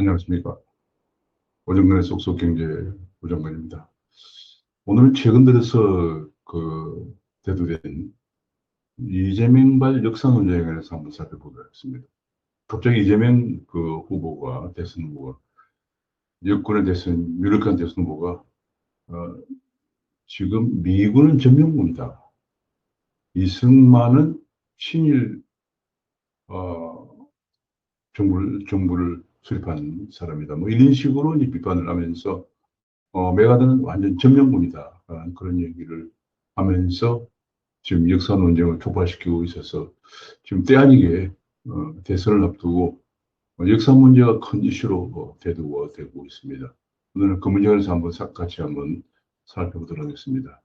안녕하십니까. 오정근의 쏙쏙경제 부장관입니다. 오늘은 최근 들어서 그 대두된 이재명발 역사 논쟁에 관해서 한번 살펴보도록 하겠습니다. 갑자기 이재명 그 후보가 대선 후보가 여권의 대선 유력한 대선 후보가 어, 지금 미군은 전면군이다. 이승만은 친일 어, 정부를 정부를 수립한 사람이다. 뭐 이런 식으로 이제 비판을 하면서 어, 메가드는 완전. 라는 그런 얘기를 하면서 지금 역사 논쟁을 촉발시키고 있어서 지금 때 아니게 어, 대선을 앞두고 어, 역사 문제가 큰 이슈로 어, 대두가 되고 있습니다. 오늘은 그 문제에 대해서 한번 사- 같이 한번 살펴보도록 하겠습니다.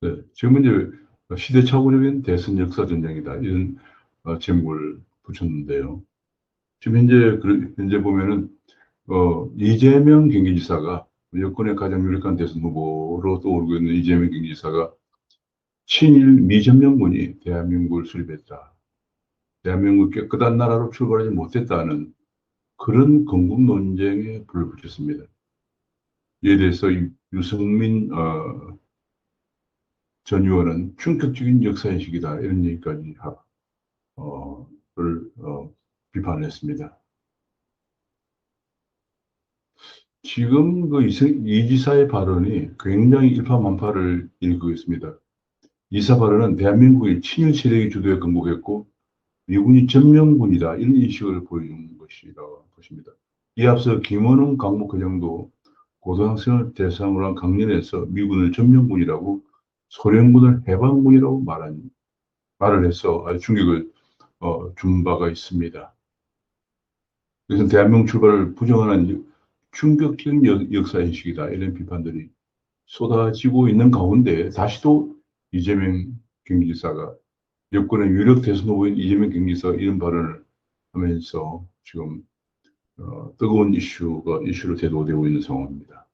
네, 지금 이제 시대착오적인 대선 역사 전쟁이다 이런 어, 제목을 붙였는데요. 지금 현재 그- 현재 보면은 어, 이재명 경기지사가 여권의 가장 유력한 대선 후보로 떠오르고 있는 이재명 경기지사가 친일 미전명군이 대한민국을 수립했다. 대한민국 깨끗한 나라로 출발하지 못했다는 그런 건국 논쟁에 불을 붙였습니다. 이에 대해서 이 유승민 어, 전 의원은 충격적인 역사인식이다 이런 얘기까지 하, 어, 를, 어, 비판했습니다. 지금 그 이승- 이 지사의 발언이 굉장히 일파만파를 일구고 있습니다. 이사 발언은 대한민국이 친일 세력이 주도해 건국했고 미군이 전면군이다 이런 인식을 보여주는 것이라고 보십니다. 이 앞서 김원웅 강목회장도 고등학생을 대상으로 한 강연에서 미군을 전면군이라고 소련군을 해방군이라고 말한 말을 해서 충격을 어, 준 바가 있습니다. 그래서 대한민국 출발을 부정하는 충격적인 역- 역사인식이다 이런 비판들이 쏟아지고 있는 가운데 다시 또 이재명 경기지사가 여권의 유력 대선 후보인 이재명 경기지사가 이런 발언을 하면서 지금 어, 뜨거운 이슈가 이슈로 대두되고 있는 상황입니다.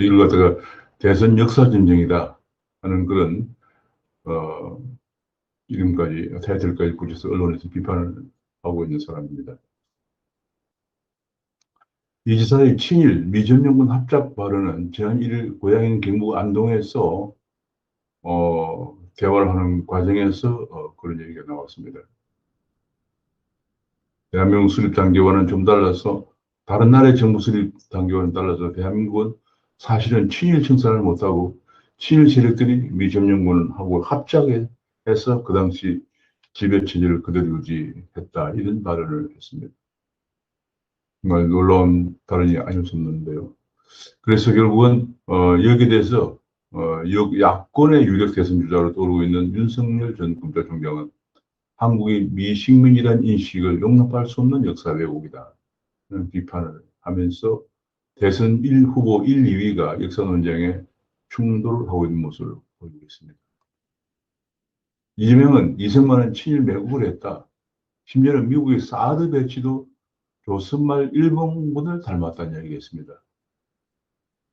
이걸 갖다가 대선 역사 전쟁이다 하는 그런 어, 이름까지 타이틀까지 붙여서 언론에서 비판을 하고 있는 사람입니다. 이 지사의 친일 미전용군 합작 발언은 지난 1일 고향인 경북 안동에서 어, 대화를 하는 과정에서 어, 그런 얘기가 나왔습니다. 대한민국 수립 단계와는 좀 달라서 다른 나라의 정부 수립 단계와는 달라서 대한민국은 사실은 친일 청산을 못하고 친일 세력들이 미점령군하고 합작해서 그 당시 지배 체제를 그대로 유지했다 이런 발언을 했습니다. 정말 놀라운 발언이 아니었었는데요. 그래서 결국은 어, 여기에 대해서 어, 여- 야권의 유력 대선 주자로 떠오르고 있는 윤석열 전 검찰총장은 한국이 미식민이라는 인식을 용납할 수 없는 역사 왜곡이다. 는 비판을 하면서 대선 1 후보 1, 2위가 역사 논쟁에 충돌을 하고 있는 모습을 보이고 있습니다. 이재명은 이승만은 친일 매국을 했다. 심지어는 미국의 사드 배치도 조선말 일본군을 닮았다는 있습니다.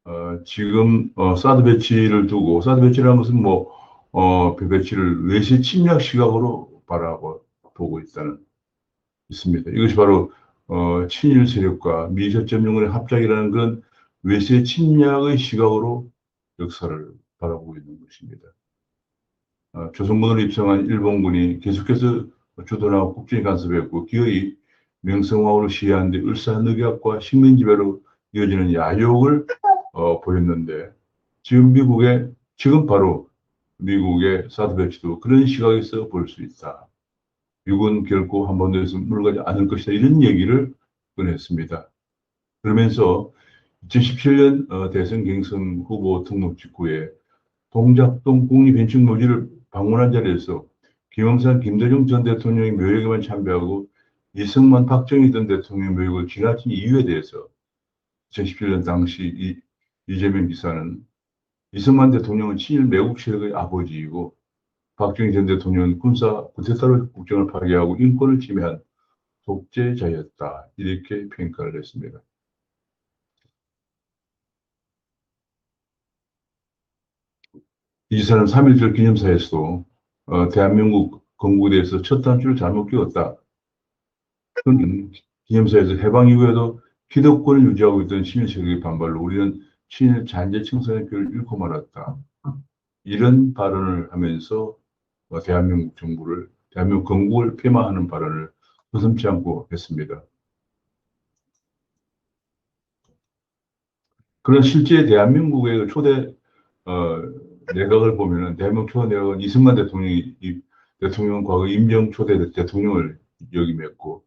어, 지금 어, 사드 배치를 두고 사드 배치라는 것은 뭐 어, 그 배치를 외세 침략 시각으로 바라고 보고 있다는 있습니다. 이것이 바로 어, 친일 세력과 미셔점령군의 합작이라는 그런 외세 침략의 시각으로 역사를 바라보고 있는 것입니다. 어, 조선군으로 입성한 일본군이 계속해서 주도하고 국진 간섭했고 기어이 명성황후를 시해하는데 을사늑약과 식민지배로 이어지는 야욕을 어, 보였는데 지금 미국의 지금 바로 미국의 사드 배치도 그런 시각에서 볼 수 있다. 미국은 결코 한 번도 물러가지 않을 것이다. 이런 얘기를 꺼냈습니다. 그러면서 2017년 어, 대선 경선 후보 등록 직후에 동작동 국립현충묘지를 방문한 자리에서 김영삼, 김대중 전 대통령의 묘역에만 참배하고 이승만, 박정희 전 대통령의 묘역을 지나친 이유에 대해서 2017년 당시 이, 이재명 기사는 이승만 대통령은 친일 매국 세력의 아버지이고 박정희 전 대통령은 군사 구테타로 국정을 파괴하고 인권을 침해한 독재자였다. 이렇게 평가를 했습니다. 이 사람 3.1절 기념사에서도 어, 대한민국 건국대에서 첫 단추를 잘못 끼웠다. 그는 기념사에서 해방 이후에도 기득권을 유지하고 있던 친일 세력의 반발로 우리는 친일 잔재 청산의 길을 잃고 말았다. 이런 발언을 하면서 어, 대한민국 정부를 대한민국 건국을 폐마하는 발언을 서슴지 않고 했습니다. 그런 실제 대한민국의 초대 어, 내각을 보면은 대한민국 초대 내각은 이승만 대통령이 이, 대통령 과거 임정 초대 대통령을 역임했고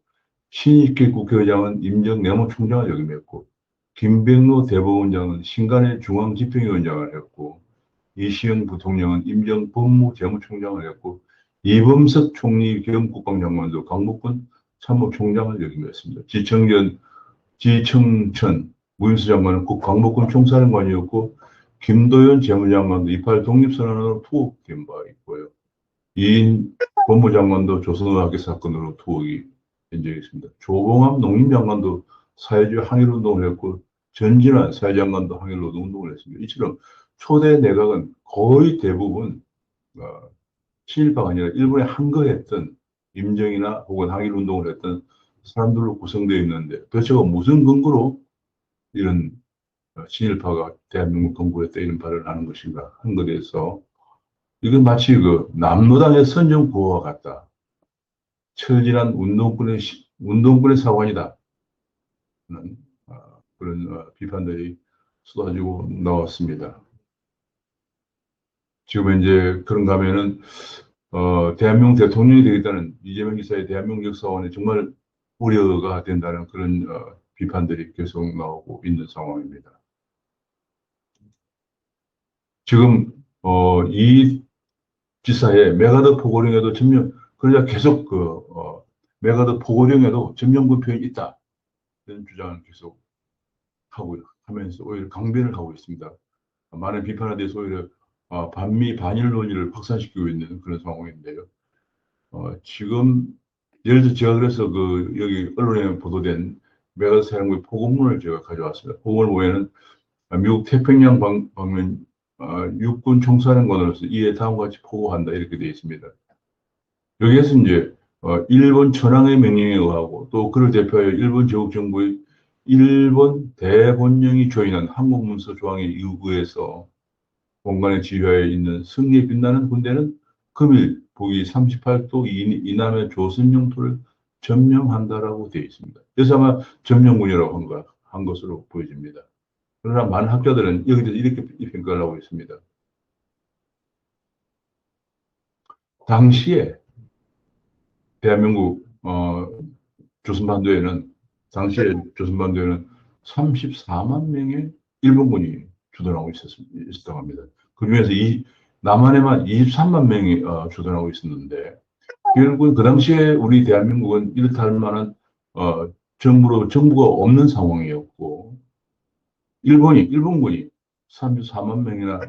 신익길 국회의장은 임정 내무총장을 역임했고 김백로 대법원장은 신간의 중앙집행위원장을 했고 이시영 부통령은 임정 법무 재무총장을 했고 이범석 총리 겸 국방장관도 강북군 참모총장을 역임했습니다. 지청전, 지청천 무인수 장관은 국 강북군 총사령관이었고 김도현 재무장관도 이팔 독립선언으로 투옥된 바 있고요. 이인 법무장관도 조선어학계 사건으로 투옥이 된 적이 있습니다. 조봉암 농림장관도 사회주의 항일운동을 했고 전진환 사회장관도 항일노동운동을 했습니다. 이처럼 초대 내각은 거의 대부분 어, 친일파가 아니라 일본에 항거했던 임정이나 혹은 항일 운동을 했던 사람들로 구성되어 있는데 도대체가 무슨 근거로 이런 어, 친일파가 대한민국 건국했다 이런 발언을 하는 것인가 하는 것에 대해서 이건 마치 그 남로당의 선정 구호와 같다. 철진한 운동권의, 운동권의 사관이다. 어, 그런 어, 비판들이 쏟아지고 나왔습니다. 지금 이제 그런가 하면은, 어, 대한민국 대통령이 되겠다는 이재명 기사의 대한민국 역사원에 정말 우려가 된다는 그런 어, 비판들이 계속 나오고 있는 상황입니다. 지금 어, 이 지사의 메가더 포고령에도 전면 그러자 계속 그 어, 메가더 포고령에도 전면부 표현이 있다 이런 주장을 계속 하고 하면서 오히려 강변을 하고 있습니다. 많은 비판에 대해서 오히려 어, 반미 반일 논의를 확산시키고 있는 그런 상황인데요. 어, 지금 예를 들어 제가 그래서 그 여기 언론에 보도된 메가더 사령부의 포고문을 제가 가져왔습니다. 포고문 보에는 미국 태평양 방, 방면 어, 육군 총사령관으로서 이에 다음과 같이 포고한다 이렇게 되어 있습니다. 여기에서 이제 어, 일본 천황의 명령에 의하고 또 그를 대표하여 일본 제국 정부의 일본 대본령이 조인한 한국 문서 조항에 의해서 공간의 지휘하에 있는 승리에 빛나는 군대는 금일 북위 38도 이남의 조선 영토를 점령한다라고 되어 있습니다. 그래서 아마 점령군이라고 한, 것, 한 것으로 보여집니다. 그러나 많은 학자들은 여기서 이렇게 평가를 하고 있습니다. 당시에 대한민국 어, 조선반도에는 당시에 조선반도에는 34만 명의 일본군이 주둔하고 있었습니다. 있었 다고 합니다. 그 중에서 이 남한에만 23만 명이 어, 주둔하고 있었는데 결국은 그 당시에 우리 대한민국은 이렇다 할 만한 어, 정부로 정부가 없는 상황이었고 일본이, 일본군이 34만 명이나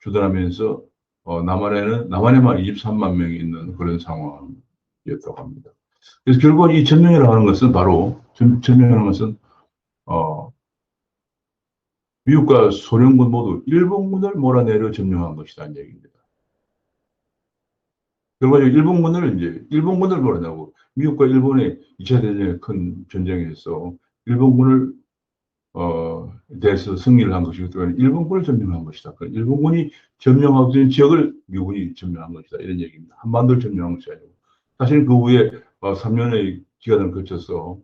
주둔하면서 어, 남한에는, 남한에만 23만 명이 있는 그런 상황이었다고 합니다. 그래서 결국 이 점령이라고 하는 것은 바로, 점, 점령이라는 것은, 어, 미국과 소련군 모두 일본군을 몰아내려 점령한 것이라는 얘기입니다. 결과적으로 일본군을 이제, 일본군을 몰아내고, 미국과 일본의 2차 대전의 큰 전쟁에서 일본군을 어, 대해서 승리를 한 것이기 때문에 일본군을 점령한 것이다. 그러니까 일본군이 점령하고 있는 지역을 미군이 점령한 것이다. 이런 얘기입니다. 한반도를 점령한 것이 아니고. 사실 그 후에 어, 3년의 기간을 거쳐서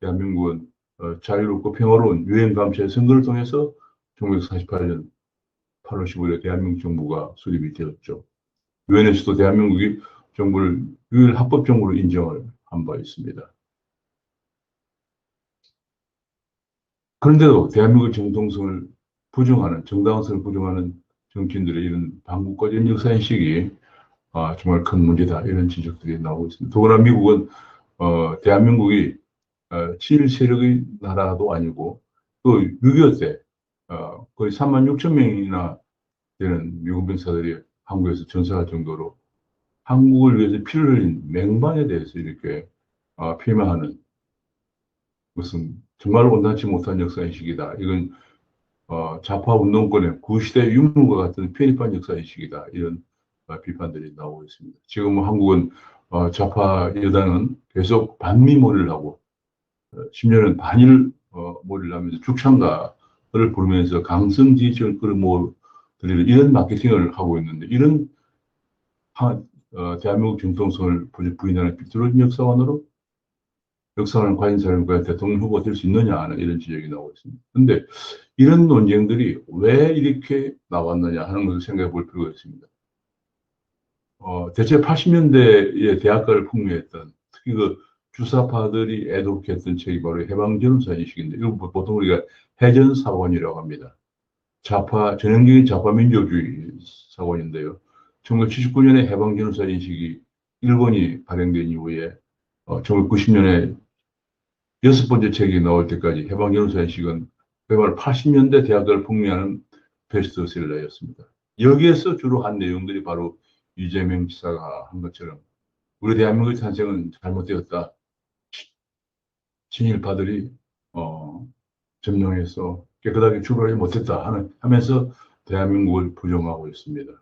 대한민국은 어, 자유롭고 평화로운 유엔 감시의 선거를 통해서 1948년 8월 15일에 대한민국 정부가 수립이 되었죠. 유엔에서도 대한민국이 정부를 유일 합법 정부로 인정을 한 바 있습니다. 그런데도 대한민국 정통성을 부정하는, 정당성을 부정하는 정치인들의 이런 반국가적인 역사인식이 아, 정말 큰 문제다. 이런 지적들이 나오고 있습니다. 더구나 미국은, 어, 대한민국이 어, 친일 세력의 나라도 아니고, 또 6.25 때, 어, 거의 3만 6천 명이나 되는 미국 병사들이 한국에서 전사할 정도로 한국을 위해서 피를 흘린 맹반에 대해서 이렇게 어, 피명하는 무슨 정말 온당치 못한 역사인식이다. 이건 어, 좌파 운동권의 구시대 유물과 같은 편입한 역사인식이다. 이런 어, 비판들이 나오고 있습니다. 지금 한국은 어, 좌파 여당은 계속 반미몰이를 하고 어, 심지어는 반일 어, 하면서 죽창가 를 부르면서 강성 지지층을 끌어모으는 이런 마케팅을 하고 있는데 이런 한, 어, 대한민국 부- 부인하는 삐뚤어진 역사관으로 역사관을 과연 사람과 대통령 후보가 될 수 있느냐 하는 이런 지적이 나오고 있습니다. 근데 이런 논쟁들이 왜 이렇게 나왔느냐 하는 것을 생각해 볼 필요가 있습니다. 어, 대체 80년대에 대학가를 풍미했던 특히 그 주사파들이 애독했던 책이 바로 해방전사인식인데 이거 뭐 보통 우리가 해전사관이라고 합니다. 좌파 전형적인 좌파 민족주의 사관인데요. 1979년에 해방전사 인식이 일본이 발행된 이후에 어, 1990년에 여섯 번째 책이 나올 때까지 해방전사 인식은 그야말로 80년대 대학을 풍미하는 베스트셀러였습니다. 여기에서 주로 한 내용들이 바로 이재명 지사가 한 것처럼 우리 대한민국의 탄생은 잘못되었다. 친일파들이 어, 점령해서 깨끗하게 출발하지 못했다 하는 하면서 대한민국을 부정하고 있습니다.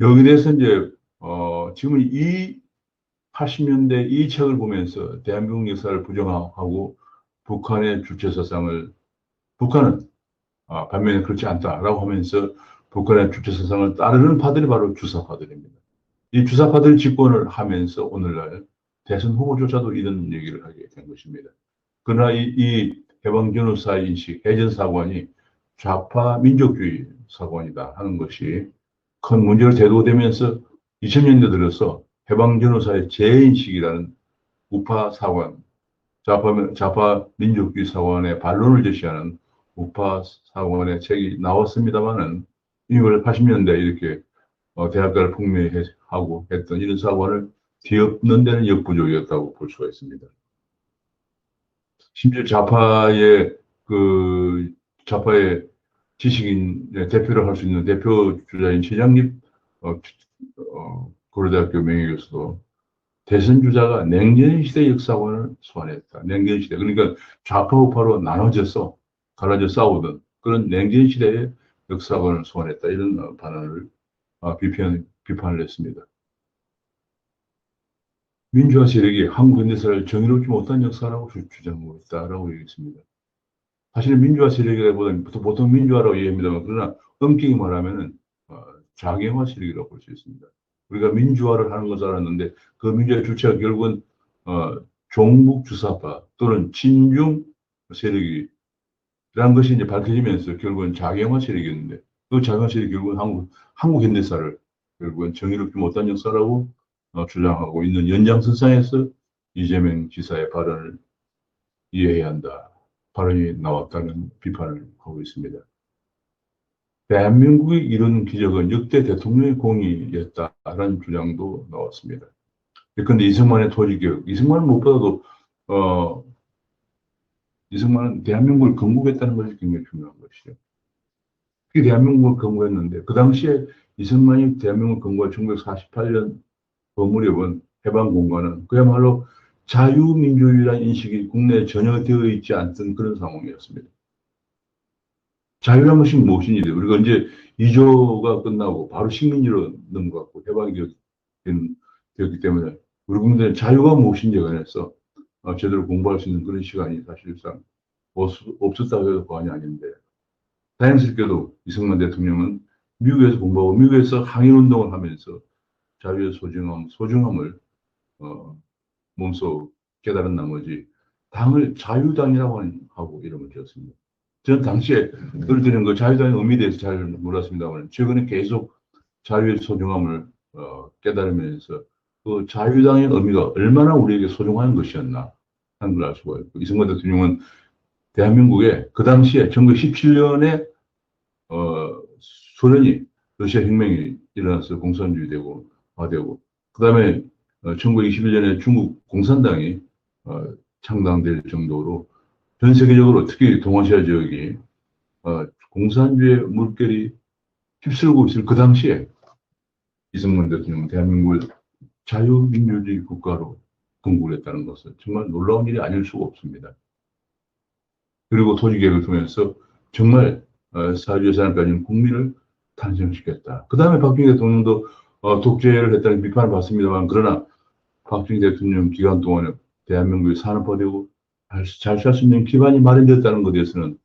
여기에 대해서 이제 어, 지금 이 80년대 이 책을 보면서 대한민국 역사를 부정하고 북한의 주체 사상을 북한은 아, 반면에 그렇지 않다라고 하면서 북한의 주체 사상을 따르는 파들이 바로 주사파들입니다. 이 주사파들 집권을 하면서 오늘날 대선 후보조차도 이런 얘기를 하게 된 것입니다. 그러나 이, 이 해방전후사 인식, 해전사관이 좌파 민족주의 사관이다 하는 것이 큰 문제로 대두되면서 2000년대 들어서 해방전후사의 재인식이라는 우파 사관, 좌파, 좌파 민족주의 사관의 반론을 제시하는 우파 사관의 책이 나왔습니다만은 이걸 80년대 이렇게 어, 대학가를 풍미하고 했던 이런 사관을 뒤엎는 데는 역부족이었다고 볼 수가 있습니다. 심지어 좌파의 그 좌파의 지식인 대표를 할 수 있는 대표 주자인 최장립 어, 어, 고려대학교 명예교수도 대선 주자가 냉전 시대 역사관을 소환했다. 냉전 시대 그러니까 좌파 우파로 나눠져서 갈라져 싸우던 그런 냉전 시대의 역사관을 소환했다 이런 어, 반응을 어, 비판 비판을 했습니다. 민주화 세력이 한국 현대사를 정의롭지 못한 역사라고 주- 주장하고 있다라고 얘기했습니다. 사실 민주화 세력이라기보다는 보통- 민주화라고 얘기합니다만 그러나 엄격히 말하면은 어, 자경화 세력이라고 볼 수 있습니다. 우리가 민주화를 하는 것을 알았는데 그 민주화의 주체가 결국은 어, 종북 주사파 또는 친중 세력이라는 것이 이제 밝혀지면서 결국은 자경화 세력이었는데 그 자경화 세력이 결국은 한국 한국 현대사를 결국은 정의롭지 못한 역사라고 어, 주장하고 있는 연장선상에서 이재명 지사의 발언을 이해해야 한다. 발언이 나왔다는 비판을 하고 있습니다. 대한민국이 이룬 기적은 역대 대통령의 공이었다라는 주장도 나왔습니다. 그런데 이승만의 토지개혁, 이승만은 무엇보다도 어, 이승만은 대한민국을 건국했다는 것이 굉장히 중요한 것이죠. 그 대한민국을 건국했는데 그 당시에 이승만이 대한민국을 건국한 1948년 그 무렵은 해방 공간은 그야말로 자유민주주의라는 인식이 국내에 전혀 되어 있지 않던 그런 상황이었습니다. 자유란 것이 무엇인지 우리가 이제 2조가 끝나고 바로 식민지로 넘어갔고 해방이 되었기 때문에 우리 국민들은 자유가 무엇인지에 관해서 어, 제대로 공부할 수 있는 그런 시간이 사실상 없- 없었다고 해도 과언이 아닌데 다행스럽게도 이승만 대통령은 미국에서 공부하고 미국에서 항일운동을 하면서 자유의 소중함, 소중함을 어, 몸소 깨달은 나머지 당을 자유당이라고 하고 이름을 지었습니다. 저는 당시에 그를 드는 그 자유당의 의미에 대해서 잘 몰랐습니다만 최근에 계속 자유의 소중함을 어, 깨달으면서 그 자유당의 의미가 얼마나 우리에게 소중한 것이었나 하는 걸 알 수가 있고 이승만 대통령은 대한민국에 그 당시에 1917년에 어, 소련이 러시아 혁명이 일어나서 공산주의 되고 화 되고 그 다음에 어, 1921년에 중국 공산당이 어, 창당될 정도로 전 세계적으로 특히 동아시아 지역이 어, 공산주의 물결이 휩쓸고 있을 그 당시에 이승만 대통령은 대한민국을 자유민주주의 국가로 건국했다는 것은 정말 놀라운 일이 아닐 수가 없습니다. 그리고 토지개혁을 통해서 정말 어, 사주재산을 가진 국민을 탄생시켰다. 그 다음에 박정희 대통령도 어, 독재를 했다는 비판을 받습니다만 그러나 박정희 대통령 기간 동안에 대한민국이 산업화되고 잘 살 수 있는 기반이 마련됐다는 것에 대해서는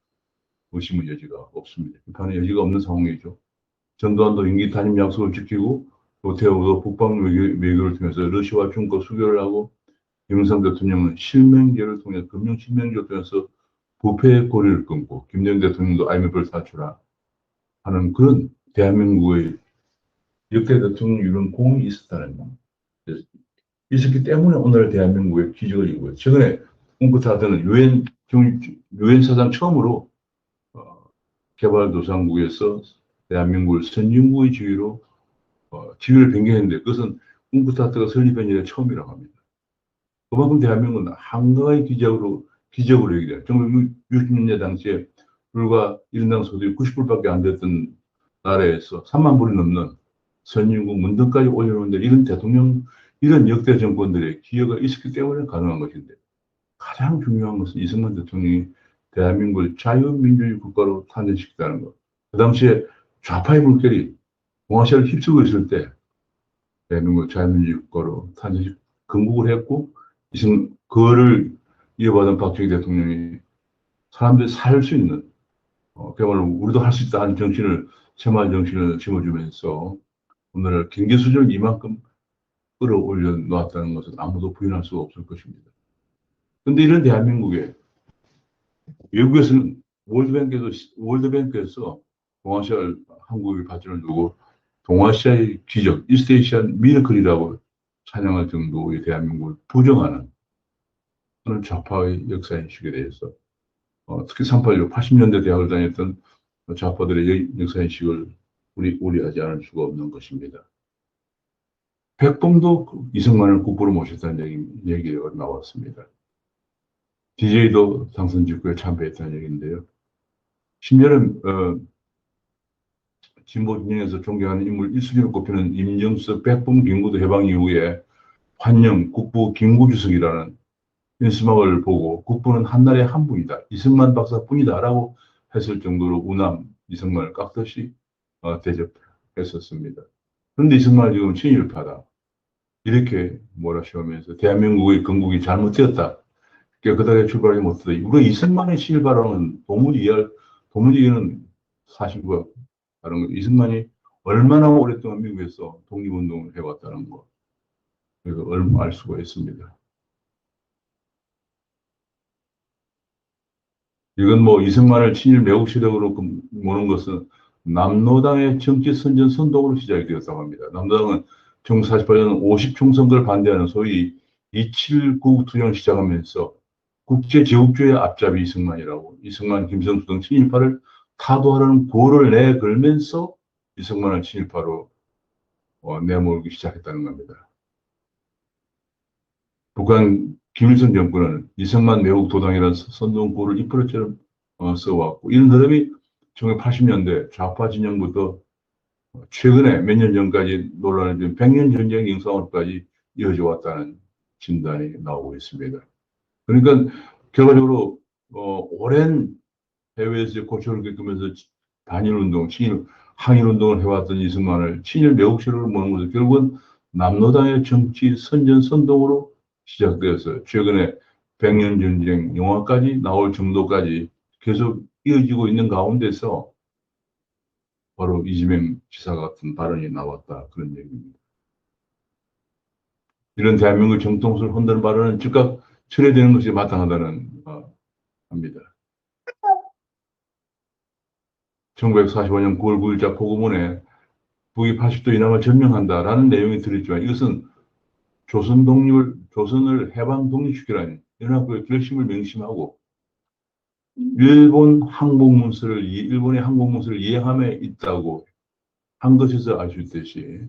의심의 여지가 없습니다. 비판의 여지가 없는 상황이죠. 전두환도 임기 단임 약속을 지키고 노태우도 북방 외교, 외교를 통해서 러시아와 중국 수교를 하고 김영삼 대통령은 실명제를 통해 금융 실명제를 통해서 부패의 고리를 끊고 김대중 대통령도 IMF를 탈출하 하는 그런 대한민국의 역대 대통령 이런 공이 있었다는 거. 있었기 때문에 오늘 대한민국의 기적을 이루고 최근에 웅크타드는 유엔 유엔 사상 처음으로 어, 개발도상국에서 대한민국을 선진국의 지위로 어, 지위를 변경했는데 그것은 웅크타드가 설립한 일의 처음이라고 합니다. 그만큼 대한민국은 한가의 기적으로 기적으로 얘기돼요. 1960년대 당시에 불과 1인당 소득이 90불밖에 안 됐던 나라에서 3만 불이 넘는 선진국 문턱까지 올려놓는데 이런 대통령 이런 역대 정권들의 기여가 있었기 때문에 가능한 것인데 가장 중요한 것은 이승만 대통령이 대한민국을 자유민주주의 국가로 탄생시켰다는 것. 그 당시에 좌파의 물결이 동아시아를 휩쓰고 있을 때 대한민국을 자유민주주의 국가로 탄생시 건국을 했고 이승 그거를 이어받은 박정희 대통령이 사람들이 살 수 있는 어, 그야말로 우리도 할 수 있다 하는 정신을 새마을 정신을 심어주면서 오늘 경제 수준을 이만큼 끌어올려 놓았다는 것은 아무도 부인할 수가 없을 것입니다. 그런데 이런 대한민국에 외국에서는 월드뱅크에서 월드뱅크에서 동아시아 한국의 발전을 두고 동아시아의 기적, 이스테이시안 미러클이라고 찬양할 정도의 대한민국을 부정하는 그런 좌파의 역사 인식에 대해서 어, 특히 386, 80년대 대학을 다녔던 좌파들의 역사 인식을 우리 우리하지 않을 수가 없는 것입니다. 백범도 이승만을 국부로 모셨다는 얘기, 얘기가 나왔습니다. DJ도 당선 직후에 참배했다는 얘기인데요. 심지어는 어, 진보 진영에서 존경하는 인물 1순위로 꼽히는 임정수 백범 김구도 해방 이후에 환영 국부 김구 주석이라는 인수막을 보고 국부는 한나라의 한 분이다. 이승만 박사뿐이다 라고 했을 정도로 우남 이승만을 깍듯이 어, 대접했었습니다. 그런데 이승만은 지금 친일파다. 이렇게 몰아쉬우면서 대한민국의 건국이 잘못되었다. 깨끗하게 출발하지 못했다. 우리가 이승만의 친일파라는 도무지 이해할, 도무지 이해는 사실과 다른 거. 이승만이 얼마나 오랫동안 미국에서 독립운동을 해왔다는 거. 그래서 얼마 알 수가 있습니다. 이건 뭐 이승만을 친일 매국 세력으로 모는 것은 남노당의 정치 선전 선동으로 시작이 되었다고 합니다. 남노당은 1948년 50총 선거를 반대하는 소위 279 투쟁을 시작하면서 국제 제국주의 앞잡이 이승만이라고 이승만, 김성수 등 친일파를 타도하라는 고를 내걸면서 이승만을 친일파로 어, 내몰기 시작했다는 겁니다. 북한 김일성 정권은 이승만 매국 도당이라는 선동구를 이프로처럼 어, 써왔고 이런 흐름이 1980년대 좌파 진영부터 최근에 몇 년 전까지 논란이 된 백년 전쟁 영상으로까지 이어져 왔다는 진단이 나오고 있습니다. 그러니까 결과적으로 어, 오랜 해외에서 고초를 겪으면서 반일운동, 친일, 항일운동을 해왔던 이승만을 친일 매국시로 모는 것은 결국은 남노당의 정치 선전 선동으로 시작되어서 최근에 백년 전쟁 영화까지 나올 정도까지 계속 이어지고 있는 가운데서 바로 이재명 지사 같은 발언이 나왔다 그런 얘기입니다. 이런 대한민국 정통수를 흔드는 발언은 즉각 철회되는 것이 마땅하다는 어, 합니다. 1945년 9월 9일자 보고문에 북이 80도 이남을 점령한다라는 내용이 들어있지만 이것은 조선 독립을 조선을 해방 독립시키라는 연합국의 결심을 명심하고 일본 항복문서를 일본의 항복문서를 이해함에 있다고 한 것에서 알 수 있듯이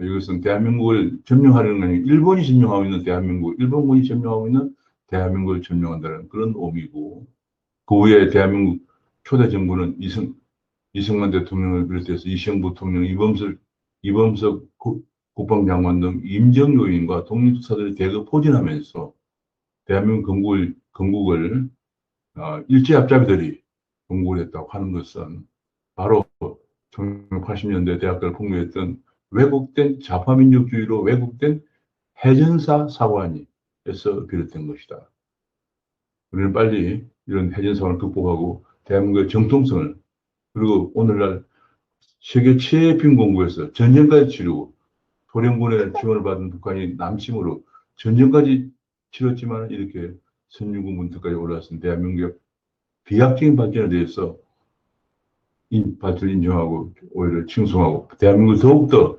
이것은 대한민국을 점령하려는 게 아니고 일본이 점령하고 있는 대한민국, 일본군이 점령하고 있는 대한민국을 점령한다는 그런 의미고 그 후에 대한민국 초대 정부는 이승, 이승만 대통령을 비롯해서 이시영 부 통령, 이범설 이범석 국- 국방장관 등 임정 요인과 독립투사들이 대거 포진하면서 대한민국 건국을, 건국을 어, 일제 앞잡이들이 건국을 했다고 하는 것은 바로 1980년대 대학교를 폭로했던 왜곡된 좌파민족주의로 왜곡된 해전사 사관이에서 비롯된 것이다. 우리는 빨리 이런 해전사관을 극복하고 대한민국의 정통성을 그리고 오늘날 세계 최애 빈공부에서 전쟁까지 치르고 소련군의 지원을 받은 북한이 남침으로 전쟁까지 치렀지만 이렇게 선진국 문턱까지 올라선 대한민국의 비약적인 발전에 대해서 인, 발전을 인정하고 오히려 칭송하고 대한민국을 더욱더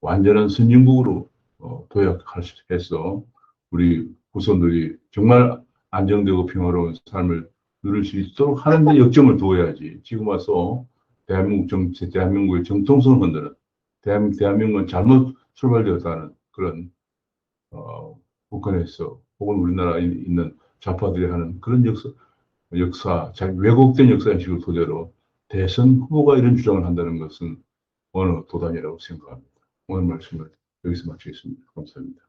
완전한 선진국으로 어, 도약할 수 해서 우리 후손들이 정말 안정되고 평화로운 삶을 누릴 수 있도록 하는데 역점을 두어야지. 지금 와서 대한민국 정, 대한민국의 정통성을 흔드는 대한, 대한민국은 잘못 출발되었다는 그런 어, 북한에서 혹은 우리나라에 있는 좌파들이 하는 그런 역사, 역사, 자- 왜곡된 역사 인식을 토대로 대선 후보가 이런 주장을 한다는 것은 어느 도단이라고 생각합니다. 오늘 말씀을 여기서 마치겠습니다. 감사합니다.